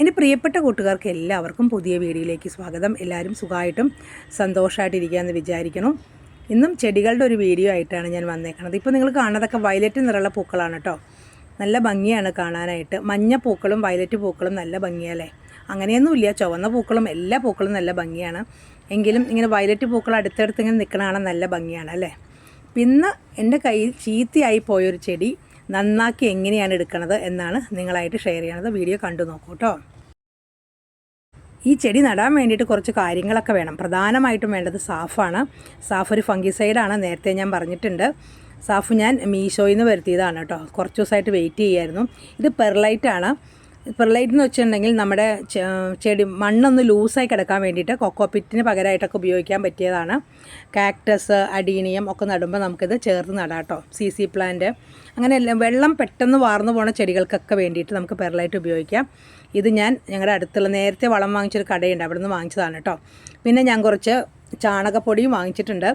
എന്റെ പ്രിയപ്പെട്ട കൂട്ടുകാർക്ക് എല്ലാവർക്കും പുതിയ വീഡിയോയിലേക്ക് സ്വാഗതം. എല്ലാവരും സുഖമായിട്ടും സന്തോഷമായിട്ടിരിക്കുകയെന്ന് വിചാരിക്കണം ഇന്നും ചെടികളുടെ ഒരു വീഡിയോ ആയിട്ടാണ് ഞാൻ വന്നേക്കുന്നത് ഇപ്പോൾ നിങ്ങൾ കാണുന്നതൊക്കെ വയലറ്റ് നിറമുള്ള പൂക്കളാണ് കേട്ടോ. നല്ല ഭംഗിയാണ് കാണാനായിട്ട്. മഞ്ഞ പൂക്കളും വയലറ്റ് പൂക്കളും നല്ല ഭംഗിയല്ലേ? അങ്ങനെയൊന്നുമില്ല. ചുവന്ന പൂക്കളും എല്ലാ പൂക്കളും നല്ല ഭംഗിയാണ്. എങ്കിലും ഇങ്ങനെ വയലറ്റ് പൂക്കൾ അടുത്തടുത്ത് ഇങ്ങനെ നിൽക്കണതാണ് നല്ല ഭംഗിയാണ് അല്ലേ? പിന്നെ എന്റെ കയ്യിൽ ചീത്തയായി പോയൊരു ചെടി നന്നാക്കി എങ്ങനെയാണ് എടുക്കുന്നത് എന്നാണ് നിങ്ങളായിട്ട് ഷെയർ ചെയ്യണത്. വീഡിയോ കണ്ടു നോക്കൂ കേട്ടോ ഈ ചെടി നടാൻ വേണ്ടിയിട്ട് കുറച്ച് കാര്യങ്ങളൊക്കെ വേണം. പ്രധാനമായിട്ടും വേണ്ടത് സാഫാണ്. സാഫ് ഒരു ഫംഗിസൈഡാണ് നേരത്തെ ഞാൻ പറഞ്ഞിട്ടുണ്ട്. സാഫ് ഞാൻ മീഷോയിൽ നിന്ന് വരുത്തിയതാണ് കേട്ടോ കുറച്ച് ദിവസമായിട്ട് വെയിറ്റ് ചെയ്യായിരുന്നു. ഇത് പെർലൈറ്റാണ് പെർലൈറ്റ് എന്ന് വെച്ചിട്ടുണ്ടെങ്കിൽ നമ്മുടെ ചെടി മണ്ണൊന്ന് ലൂസായി കിടക്കാൻ വേണ്ടിയിട്ട് കൊക്കോപിറ്റിന് പകരമായിട്ടൊക്കെ ഉപയോഗിക്കാൻ പറ്റിയതാണ്. കാക്ടസ് അഡീനിയം ഒക്കെ നടുമ്പോൾ നമുക്കിത് ചേർത്ത് നടാം കേട്ടോ. സി സി പ്ലാന്റ് അങ്ങനെ എല്ലാം വെള്ളം പെട്ടെന്ന് വാർന്നു പോണ ചെടികൾക്കൊക്കെ വേണ്ടിയിട്ട് നമുക്ക് പെർലൈറ്റ് ഉപയോഗിക്കാം. ഇത് ഞാൻ ഞങ്ങളുടെ അടുത്തുള്ള നേരത്തെ വളം വാങ്ങിച്ചൊരു കടയുണ്ട്. അവിടെ നിന്ന് വാങ്ങിച്ചതാണ് കേട്ടോ. പിന്നെ ഞാൻ കുറച്ച് ചാണകപ്പൊടിയും വാങ്ങിച്ചിട്ടുണ്ട്.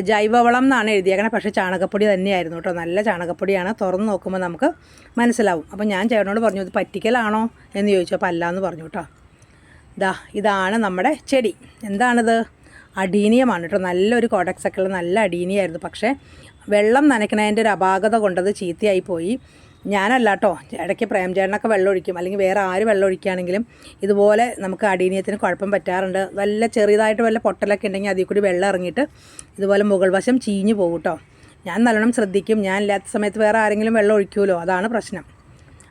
ജൈവവളം എന്നാണ് എഴുതിയേക്കണത് പക്ഷേ ചാണകപ്പൊടി തന്നെയായിരുന്നു കേട്ടോ. നല്ല ചാണകപ്പൊടിയാണ്. തുറന്ന് നോക്കുമ്പോൾ നമുക്ക് മനസ്സിലാവും. അപ്പോൾ ഞാൻ ചേട്ടനോട് പറഞ്ഞു ഇത് പറ്റിക്കലാണോ? എന്ന് ചോദിച്ചു. അപ്പോൾ അല്ല എന്ന് പറഞ്ഞു കേട്ടോ. ഇതാ ഇതാണ് നമ്മുടെ ചെടി. എന്താണിത്? അടീനിയമാണ് കേട്ടോ. നല്ലൊരു കോടക്സൊക്കെ ഉള്ള നല്ല അടീനിയായിരുന്നു. പക്ഷേ വെള്ളം നനയ്ക്കണതിന്റെ ഒരു അപാകത കൊണ്ടത് ചീത്തയായി പോയി. ഞാനല്ല കേട്ടോ ഇടയ്ക്ക് പ്രേംചേട്ടനൊക്കെ വെള്ളം ഒഴിക്കും അല്ലെങ്കിൽ വേറെ ആര് വെള്ളം ഒഴിക്കുകയാണെങ്കിലും ഇതുപോലെ നമുക്ക് അടീനിയത്തിന് കുഴപ്പം പറ്റാറുണ്ട്. വല്ല ചെറിയതായിട്ട് വല്ല പൊട്ടലൊക്കെ ഉണ്ടെങ്കിൽ അതിൽ കൂടി വെള്ളം ഇറങ്ങിയിട്ട് ഇതുപോലെ മുകൾ വശം ചീഞ്ഞു പോകും കേട്ടോ ഞാൻ നല്ലോണം ശ്രദ്ധിക്കും. ഞാൻ ഇല്ലാത്ത സമയത്ത് വേറെ ആരെങ്കിലും വെള്ളം ഒഴിക്കുമല്ലോ? അതാണ് പ്രശ്നം.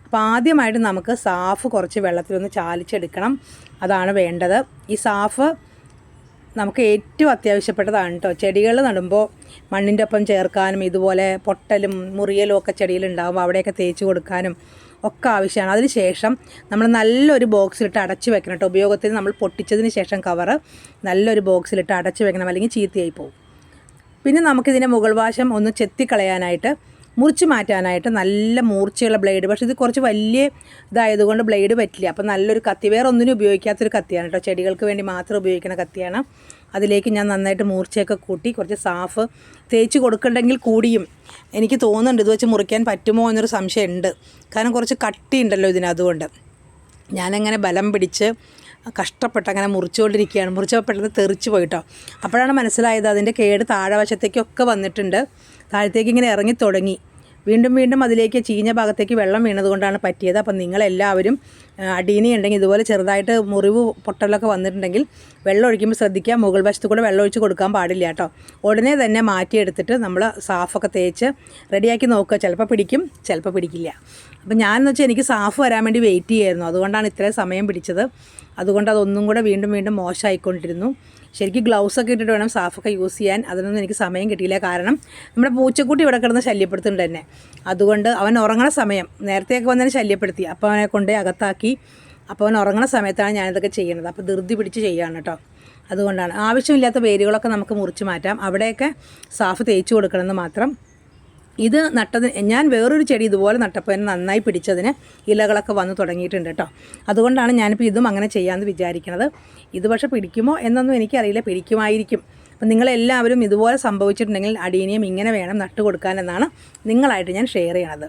അപ്പോൾ ആദ്യമായിട്ട് നമുക്ക് സാഫ് കുറച്ച് വെള്ളത്തിലൊന്ന് ചാലിച്ചെടുക്കണം. അതാണ് വേണ്ടത്. ഈ സാഫ് നമുക്ക് ഏറ്റവും അത്യാവശ്യപ്പെട്ടതാണ് കേട്ടോ ചെടികൾ നടുമ്പോൾ മണ്ണിന്റെ ഒപ്പം ചേർക്കാനും ഇതുപോലെ പൊട്ടലും മുറിയലും ഒക്കെ ചെടിയിലുണ്ടാകുമ്പോൾ അവിടെയൊക്കെ തേച്ച് കൊടുക്കാനും ഒക്കെ ആവശ്യമാണ്. അതിന് ശേഷം നമ്മൾ നല്ലൊരു ബോക്സിലിട്ട് അടച്ചു വെക്കണം കേട്ടോ ഉപയോഗത്തിന് നമ്മൾ പൊട്ടിച്ചതിന് ശേഷം കവറ് നല്ലൊരു ബോക്സിലിട്ട് അടച്ചു വെക്കണം. അല്ലെങ്കിൽ ചീത്തയായി പോകും പിന്നെ നമുക്കിതിന്റെ മുകൾ വാശം ഒന്ന് ചെത്തിക്കളയാനായിട്ട് മുറിച്ച് മാറ്റാനായിട്ട് നല്ല മൂർച്ചയുള്ള ബ്ലേഡ്. പക്ഷെ ഇത് കുറച്ച് വലിയ ഇതായതുകൊണ്ട് ബ്ലേഡ് പറ്റില്ല. അപ്പോൾ നല്ലൊരു കത്തി. വേറെ ഒന്നിനും ഉപയോഗിക്കാത്തൊരു കത്തിയാണ് കേട്ടോ. ചെടികൾക്ക് വേണ്ടി മാത്രം ഉപയോഗിക്കുന്ന കത്തിയാണ്. അതിലേക്ക് ഞാൻ നന്നായിട്ട് മൂർച്ചയൊക്കെ കൂട്ടി കുറച്ച് സാഫ് തേച്ച് കൊടുക്കണ്ടെങ്കിൽ കൂടിയും. എനിക്ക് തോന്നുന്നുണ്ട് ഇത് വെച്ച് മുറിക്കാൻ പറ്റുമോ എന്നൊരു സംശയമുണ്ട്. കാരണം കുറച്ച് കട്ടിയുണ്ടല്ലോ ഇതിന് അതുകൊണ്ട് ഞാനങ്ങനെ ബലം പിടിച്ച് കഷ്ടപ്പെട്ട് അങ്ങനെ മുറിച്ചുകൊണ്ടിരിക്കുകയാണ്. മുറിച്ചപ്പോൾ പെട്ടെന്ന് തെറിച്ച് പോയിട്ടോ അപ്പോഴാണ് മനസ്സിലായത് അതിന്റെ കേട് താഴെ വശത്തേക്കൊക്കെ വന്നിട്ടുണ്ട്. താഴത്തേക്ക് ഇങ്ങനെ ഇറങ്ങി തുടങ്ങി. വീണ്ടും വീണ്ടും അതിലേക്ക് ചീഞ്ഞ ഭാഗത്തേക്ക് വെള്ളം വീണതുകൊണ്ടാണ് പറ്റിയത്. അപ്പം നിങ്ങളെല്ലാവരും അടീനി ഉണ്ടെങ്കിൽ ഇതുപോലെ ചെറുതായിട്ട് മുറിവ് പൊട്ടലൊക്കെ വന്നിട്ടുണ്ടെങ്കിൽ വെള്ളം ഒഴിക്കുമ്പോൾ ശ്രദ്ധിക്കുക. മുകൾ വശത്ത് കൂടെ വെള്ളം ഒഴിച്ച് കൊടുക്കാൻ പാടില്ല കേട്ടോ. ഉടനെ തന്നെ മാറ്റിയെടുത്തിട്ട് നമ്മൾ സാഫൊക്കെ തേച്ച് റെഡിയാക്കി നോക്കുക. ചിലപ്പോൾ പിടിക്കും ചിലപ്പോൾ പിടിക്കില്ല. അപ്പം ഞാനെന്ന് വെച്ചാൽ എനിക്ക് സാഫ് വരാൻ വേണ്ടി വെയിറ്റ് ചെയ്യായിരുന്നു. അതുകൊണ്ടാണ് ഇത്രയും സമയം പിടിച്ചത്. അതുകൊണ്ട് അതൊന്നും കൂടെ വീണ്ടും വീണ്ടും മോശമായിക്കൊണ്ടിരുന്നു. ശരിക്കും ഗ്ലൗസ് ഒക്കെ ഇട്ടിട്ട് വേണം സാഫൊക്കെ യൂസ് ചെയ്യാൻ. അതിനൊന്നും എനിക്ക് സമയം കിട്ടിയില്ല. കാരണം നമ്മുടെ പൂച്ചക്കുട്ടി ഇവിടെ കിടന്ന് ശല്യപ്പെടുത്തുന്നുണ്ട് തന്നെ അതുകൊണ്ട് അവൻ ഉറങ്ങണ സമയം നേരത്തെയൊക്കെ വന്നതിന് ശല്യപ്പെടുത്തി. അപ്പോൾ അവനെ കൊണ്ട് അകത്താക്കി. അപ്പോൾ അവൻ ഉറങ്ങുന്ന സമയത്താണ് ഞാനിതൊക്കെ ചെയ്യുന്നത്. അപ്പോൾ ധൃതി പിടിച്ച് ചെയ്യാണ് കേട്ടോ. അതുകൊണ്ടാണ്. ആവശ്യമില്ലാത്ത വേരുകളൊക്കെ നമുക്ക് മുറിച്ച് മാറ്റാം. അവിടെയൊക്കെ സാഫ് തേച്ച് കൊടുക്കണമെന്ന് മാത്രം. ഇത് നട്ടത് ഞാൻ വേറൊരു ചെടി ഇതുപോലെ നട്ടപ്പോൾ തന്നെ നന്നായി പിടിച്ചതിന് ഇലകളൊക്കെ വന്ന് തുടങ്ങിയിട്ടുണ്ട് കേട്ടോ. അതുകൊണ്ടാണ് ഞാനിപ്പോൾ ഇതും അങ്ങനെ ചെയ്യാമെന്ന് വിചാരിക്കുന്നത് ഇത് പക്ഷേ പിടിക്കുമോ എന്നൊന്നും എനിക്കറിയില്ല. പിടിക്കുമായിരിക്കും. അപ്പം നിങ്ങളെല്ലാവരും ഇതുപോലെ സംഭവിച്ചിട്ടുണ്ടെങ്കിൽ അടീനിയം ഇങ്ങനെ വേണം നട്ട് കൊടുക്കാനെന്നാണ് നിങ്ങളായിട്ട് ഞാൻ ഷെയർ ചെയ്യണത്.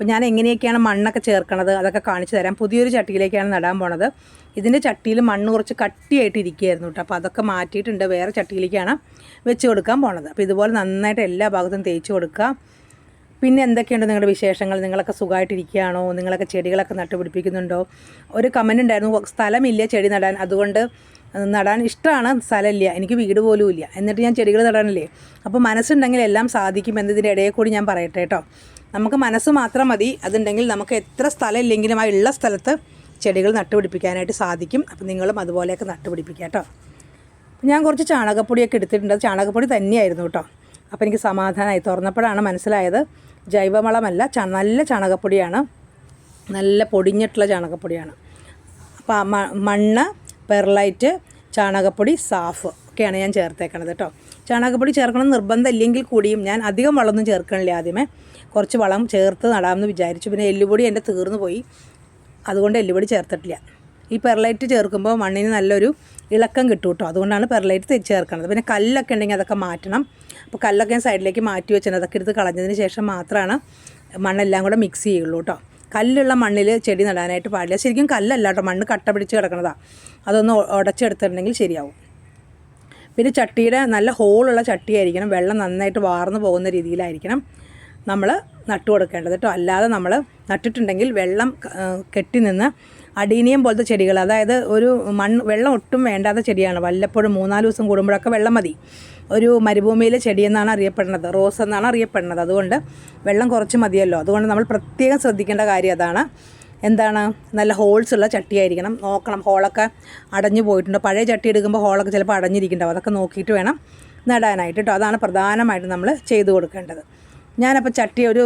അപ്പോൾ ഞാൻ എങ്ങനെയൊക്കെയാണ് മണ്ണൊക്കെ ചേർക്കണത്? അതൊക്കെ കാണിച്ചു തരാം. പുതിയൊരു ചട്ടിയിലേക്കാണ് നടാൻ പോണത്. ഇതിന്റെ ചട്ടിയിൽ മണ്ണ് കുറച്ച് കട്ടിയായിട്ട് ഇരിക്കുകയായിരുന്നു കേട്ടോ. അപ്പോൾ അതൊക്കെ മാറ്റിയിട്ടുണ്ട്. വേറെ ചട്ടിയിലേക്കാണ് വെച്ച് കൊടുക്കാൻ പോണത്. അപ്പോൾ ഇതുപോലെ നന്നായിട്ട് എല്ലാ ഭാഗത്തും തേച്ച് കൊടുക്കുക. പിന്നെ എന്തൊക്കെയുണ്ട് നിങ്ങളുടെ വിശേഷങ്ങൾ? നിങ്ങളൊക്കെ സുഖമായിട്ടിരിക്കുകയാണോ? നിങ്ങളൊക്കെ ചെടികളൊക്കെ നട്ടുപിടിപ്പിക്കുന്നുണ്ടോ? ഒരു കമന്റ് ഉണ്ടായിരുന്നു സ്ഥലമില്ല ചെടി നടാൻ. അതുകൊണ്ട് നടാൻ ഇഷ്ടമാണ് സ്ഥലമില്ല. എനിക്ക് വീട് പോലും ഇല്ല. എന്നിട്ട് ഞാൻ ചെടികൾ നടാനില്ലേ? അപ്പോൾ മനസ്സുണ്ടെങ്കിൽ എല്ലാം സാധിക്കും എന്നതിന്റെ ഇടയിൽ കൂടി ഞാൻ പറയട്ടെ കേട്ടോ. നമുക്ക് മനസ്സ് മാത്രം മതി. അതുണ്ടെങ്കിൽ നമുക്ക് എത്ര സ്ഥലം ഇല്ലെങ്കിലും ആ ഉള്ള സ്ഥലത്ത് ചെടികൾ നട്ടുപിടിപ്പിക്കാനായിട്ട് സാധിക്കും. അപ്പം നിങ്ങളും അതുപോലെയൊക്കെ നട്ടുപിടിപ്പിക്കുക കേട്ടോ. ഞാൻ കുറച്ച് ചാണകപ്പൊടിയൊക്കെ എടുത്തിട്ടുണ്ട്. ചാണകപ്പൊടി തന്നെയായിരുന്നു കേട്ടോ. അപ്പോൾ എനിക്ക് സമാധാനമായി തുറന്നപ്പോഴാണ് മനസ്സിലായത്. ജൈവവളമല്ല ച നല്ല ചാണകപ്പൊടിയാണ്. നല്ല പൊടിഞ്ഞിട്ടുള്ള ചാണകപ്പൊടിയാണ്. അപ്പോൾ മണ്ണ് പെർലൈറ്റ് ചാണകപ്പൊടി സാഫ് ഒക്കെയാണ് ഞാൻ ചേർത്തേക്കണത് കേട്ടോ. ചാണകപ്പൊടി ചേർക്കണം നിർബന്ധമില്ലെങ്കിൽ കൂടിയും ഞാൻ അധികം വളമൊന്നും ചേർക്കണില്ല ആദ്യമേ. കുറച്ച് വളം ചേർത്ത് നടാമെന്ന് വിചാരിച്ചു. പിന്നെ എല്ലുപൊടി എന്റെ തീർന്നു പോയി. അതുകൊണ്ട് എല്ലുപൊടി ചേർത്തിട്ടില്ല. ഈ പെർലൈറ്റ് ചേർക്കുമ്പോൾ മണ്ണിന് നല്ലൊരു ഇളക്കം കിട്ടും കേട്ടോ. അതുകൊണ്ടാണ് പെർലൈറ്റ് തിരിച്ച് ചേർക്കുന്നത് പിന്നെ കല്ലൊക്കെ ഉണ്ടെങ്കിൽ അതൊക്കെ മാറ്റണം. അപ്പോൾ കല്ലൊക്കെ ഞാൻ സൈഡിലേക്ക് മാറ്റി വെച്ചാൽ അതൊക്കെ എടുത്ത് കളഞ്ഞതിന് ശേഷം മാത്രമാണ് മണ്ണെല്ലാം കൂടെ മിക്സ് ചെയ്യുള്ളൂ കേട്ടോ. കല്ലുള്ള മണ്ണിൽ ചെടി നടാനായിട്ട് പാടില്ല. ശരിക്കും കല്ലല്ല കേട്ടോ. മണ്ണ് കട്ട പിടിച്ച് കിടക്കണതാണ് അതൊന്ന് ഉടച്ചെടുത്തിട്ടുണ്ടെങ്കിൽ ശരിയാവും. പിന്നെ ചട്ടിയുടെ നല്ല ഹോളുള്ള ചട്ടിയായിരിക്കണം. വെള്ളം നന്നായിട്ട് വാർന്നു പോകുന്ന രീതിയിലായിരിക്കണം. നമ്മൾ നട്ടു കൊടുക്കേണ്ടത് കേട്ടോ. അല്ലാതെ നമ്മൾ നട്ടിട്ടുണ്ടെങ്കിൽ വെള്ളം കെട്ടി നിന്ന് അടീനിയം പോലത്തെ ചെടികൾ അതായത് ഒരു മണ്ണ് വെള്ളം ഒട്ടും വേണ്ടാത്ത ചെടിയാണ്. വല്ലപ്പോഴും മൂന്നാൽ ദിവസം കൂടുമ്പോഴൊക്കെ വെള്ളം മതി. ഒരു മരുഭൂമിയിലെ ചെടി എന്നാണ് അറിയപ്പെടുന്നത് റോസ് എന്നാണ് അറിയപ്പെടുന്നത്. അതുകൊണ്ട് വെള്ളം കുറച്ച് മതിയല്ലോ. അതുകൊണ്ട് നമ്മൾ പ്രത്യേകം ശ്രദ്ധിക്കേണ്ട കാര്യം അതാണ്. എന്താണ്? നല്ല ഹോൾസ് ഉള്ള ചട്ടിയായിരിക്കണം. നോക്കണം ഹോളൊക്കെ അടഞ്ഞു പോയിട്ടുണ്ട്. പഴയ ചട്ടി എടുക്കുമ്പോൾ ഹോളൊക്കെ ചിലപ്പോൾ അടഞ്ഞിരിക്കുന്നുണ്ടാവും. അതൊക്കെ നോക്കിയിട്ട് വേണം നടാനായിട്ട് കേട്ടോ. അതാണ് പ്രധാനമായിട്ടും നമ്മൾ ചെയ്തു കൊടുക്കേണ്ടത്. ഞാനപ്പോൾ ചട്ടി ഒരു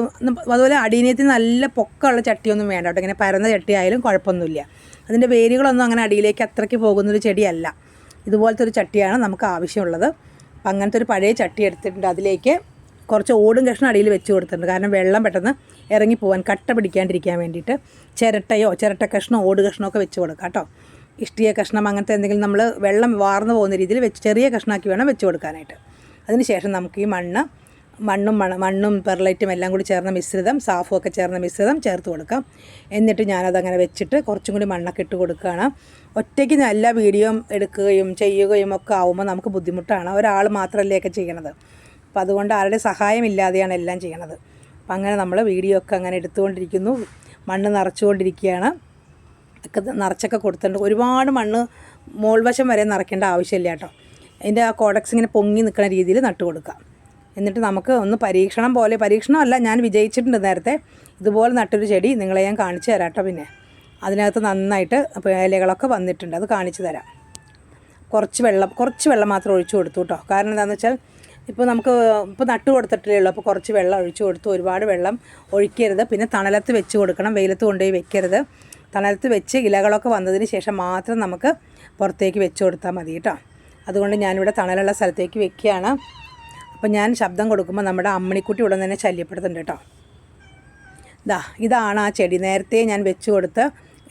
അതുപോലെ അടീനയത്തിന് നല്ല പൊക്കമുള്ള ചട്ടിയൊന്നും വേണ്ട കേട്ടോ. ഇങ്ങനെ പരന്ന ചട്ടി ആയാലും കുഴപ്പമൊന്നുമില്ല. അതിന്റെ വേരുകളൊന്നും അങ്ങനെ അടിയിലേക്ക് അത്രയ്ക്ക് പോകുന്നൊരു ചെടിയല്ല. ഇതുപോലത്തെ ഒരു ചട്ടിയാണ് നമുക്ക് ആവശ്യമുള്ളത്. അപ്പം അങ്ങനത്തെ ഒരു പഴയ ചട്ടി എടുത്തിട്ടുണ്ട്. അതിലേക്ക് കുറച്ച് ഓടും കഷ്ണം അടിയിൽ വെച്ച് കൊടുത്തിട്ടുണ്ട്. കാരണം വെള്ളം പെട്ടെന്ന് ഇറങ്ങി പോകാൻ കട്ട പിടിക്കാണ്ടിരിക്കാൻ വേണ്ടിയിട്ട് ചിരട്ടയോ ചിരട്ട കഷ്ണം ഓട് കഷ്ണമൊക്കെ വെച്ച് കൊടുക്കാം കേട്ടോ. ഇഷ്ടിയ കഷ്ണം അങ്ങനത്തെ എന്തെങ്കിലും നമ്മൾ വെള്ളം വാർന്നു പോകുന്ന രീതിയിൽ വെച്ച് ചെറിയ കഷ്ണമാക്കി വേണം വെച്ച് കൊടുക്കാനായിട്ട്. അതിനുശേഷം നമുക്ക് ഈ മണ്ണ് മണ്ണും മണ മണ്ണും പെർലൈറ്റും എല്ലാം കൂടി ചേർന്ന മിശ്രിതം സാഫും ഒക്കെ ചേർന്ന മിശ്രിതം ചേർത്ത് കൊടുക്കാം. എന്നിട്ട് ഞാനതങ്ങനെ വെച്ചിട്ട് കുറച്ചും കൂടി മണ്ണൊക്കെ ഇട്ട് കൊടുക്കുകയാണ്. ഒറ്റയ്ക്ക് എല്ലാ വീഡിയോ എടുക്കുകയും ചെയ്യുകയും ഒക്കെ ആവുമ്പോൾ നമുക്ക് ബുദ്ധിമുട്ടാണ്. ഒരാൾ മാത്രമല്ലേ ഒക്കെ ചെയ്യണത്. അപ്പം അതുകൊണ്ട് ആരുടെ സഹായം ഇല്ലാതെയാണ് എല്ലാം ചെയ്യണത്. അപ്പം അങ്ങനെ നമ്മൾ വീഡിയോ ഒക്കെ അങ്ങനെ എടുത്തുകൊണ്ടിരിക്കുന്നു. മണ്ണ് നിറച്ചുകൊണ്ടിരിക്കുകയാണ്. ഒക്കെ നിറച്ചൊക്കെ കൊടുത്തിട്ടുണ്ട്. ഒരുപാട് മണ്ണ് മോൾവശം വരെ നിറയ്ക്കേണ്ട ആവശ്യമില്ല കേട്ടോ. അതിന്റെ ആ കോഡക്സ് ഇങ്ങനെ പൊങ്ങി നിൽക്കുന്ന രീതിയിൽ നട്ടു കൊടുക്കാം. എന്നിട്ട് നമുക്ക് ഒന്ന് പരീക്ഷണം പോലെ പരീക്ഷണമല്ല ഞാൻ വിജയിച്ചിട്ടുണ്ട് നേരത്തെ. ഇതുപോലെ നട്ടൊരു ചെടി നിങ്ങളെ ഞാൻ കാണിച്ചു തരാം കേട്ടോ പിന്നെ. അതിനകത്ത് നന്നായിട്ട് ഇലകളൊക്കെ വന്നിട്ടുണ്ട്. അത് കാണിച്ചു തരാം. കുറച്ച് വെള്ളം കുറച്ച് വെള്ളം മാത്രം ഒഴിച്ചു കൊടുത്തു കേട്ടോ. കാരണം എന്താണെന്ന് വെച്ചാൽ ഇപ്പോൾ നമുക്ക് ഇപ്പോൾ നട്ടു കൊടുത്തിട്ടേ ഉള്ളൂ. അപ്പോൾ കുറച്ച് വെള്ളം ഒഴിച്ചു കൊടുത്തു. ഒരുപാട് വെള്ളം ഒഴിക്കരുത്. പിന്നെ തണലത്ത് വെച്ച് കൊടുക്കണം. വെയിലത്ത് കൊണ്ടുപോയി വെക്കരുത്. തണലത്ത് വെച്ച് ഇലകളൊക്കെ വന്നതിന് ശേഷം മാത്രം നമുക്ക് പുറത്തേക്ക് വെച്ച് കൊടുത്താൽ മതി കേട്ടോ. അതുകൊണ്ട് ഞാനിവിടെ തണലുള്ള സ്ഥലത്തേക്ക് വെക്കുകയാണ്. അപ്പോൾ ഞാൻ ശബ്ദം കൊടുക്കുമ്പോൾ നമ്മുടെ അമ്മണിക്കുട്ടി ഉടൻ തന്നെ ശല്യപ്പെടുത്തുന്നുണ്ട് കേട്ടോ. ഇതാ ഇതാണ് ആ ചെടി. നേരത്തെ ഞാൻ വെച്ച് കൊടുത്ത്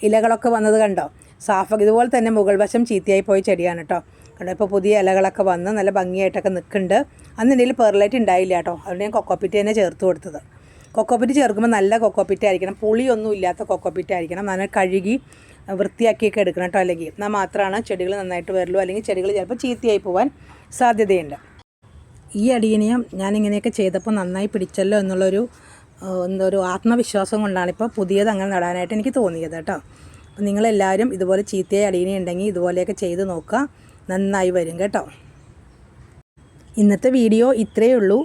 ഇലകളൊക്കെ വന്നത് കണ്ടോ? സാഫ ഇതുപോലെ തന്നെ മുകൾ വശം ചീത്തയായി പോയ ചെടിയാണ് കേട്ടോ. കണ്ടോ ഇപ്പോൾ പുതിയ ഇലകളൊക്കെ വന്ന് നല്ല ഭംഗിയായിട്ടൊക്കെ നിൽക്കുന്നുണ്ട്. അന്ന് എന്തെങ്കിലും പെർലൈറ്റ് ഉണ്ടായില്ല കേട്ടോ. അതുകൊണ്ട് ഞാൻ കൊക്കോപ്പിറ്റ് തന്നെ ചേർത്ത് കൊടുത്തത്. കൊക്കോപ്പിറ്റ് ചേർക്കുമ്പോൾ നല്ല കൊക്കോപ്പിറ്റ് ആയിരിക്കണം. പുളിയൊന്നും ഇല്ലാത്ത കൊക്കോപ്പിറ്റ് ആയിരിക്കണം. നന്നായി കഴുകി വൃത്തിയാക്കിയൊക്കെ എടുക്കണം കേട്ടോ. അല്ലെങ്കിൽ എന്നാൽ മാത്രമാണ് ചെടികൾ നന്നായിട്ട് വരുള്ളൂ അല്ലെങ്കിൽ ചെടികൾ ചിലപ്പോൾ ചീത്തയായി പോകാൻ സാധ്യതയുണ്ട്. ഈ അടിയനിയം ഞാനിങ്ങനെയൊക്കെ ചെയ്തപ്പോൾ നന്നായി പിടിച്ചല്ലോ എന്നുള്ളൊരു എന്തോ ഒരു ആത്മവിശ്വാസം കൊണ്ടാണ് ഇപ്പോൾ പുതിയത് അങ്ങനെ നടാനായിട്ട് എനിക്ക് തോന്നിയത് കേട്ടോ. അപ്പം നിങ്ങളെല്ലാവരും ഇതുപോലെ ചീത്തയായ അടിയനി ഉണ്ടെങ്കിൽ ഇതുപോലെയൊക്കെ ചെയ്ത് നോക്കുക. നന്നായി വരും കേട്ടോ. ഇന്നത്തെ വീഡിയോ ഇത്രയേ ഉള്ളൂ.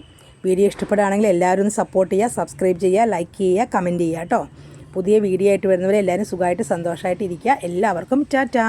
വീഡിയോ ഇഷ്ടപ്പെടുകയാണെങ്കിൽ എല്ലാവരും ഒന്ന് സപ്പോർട്ട് ചെയ്യുക സബ്സ്ക്രൈബ് ചെയ്യുക ലൈക്ക് ചെയ്യുക കമന്റ് ചെയ്യുക കേട്ടോ. പുതിയ വീഡിയോ ആയിട്ട് വരുന്നവരെ എല്ലാവരും സുഖമായിട്ട് സന്തോഷമായിട്ട് ഇരിക്കുക. എല്ലാവർക്കും ടാറ്റാ.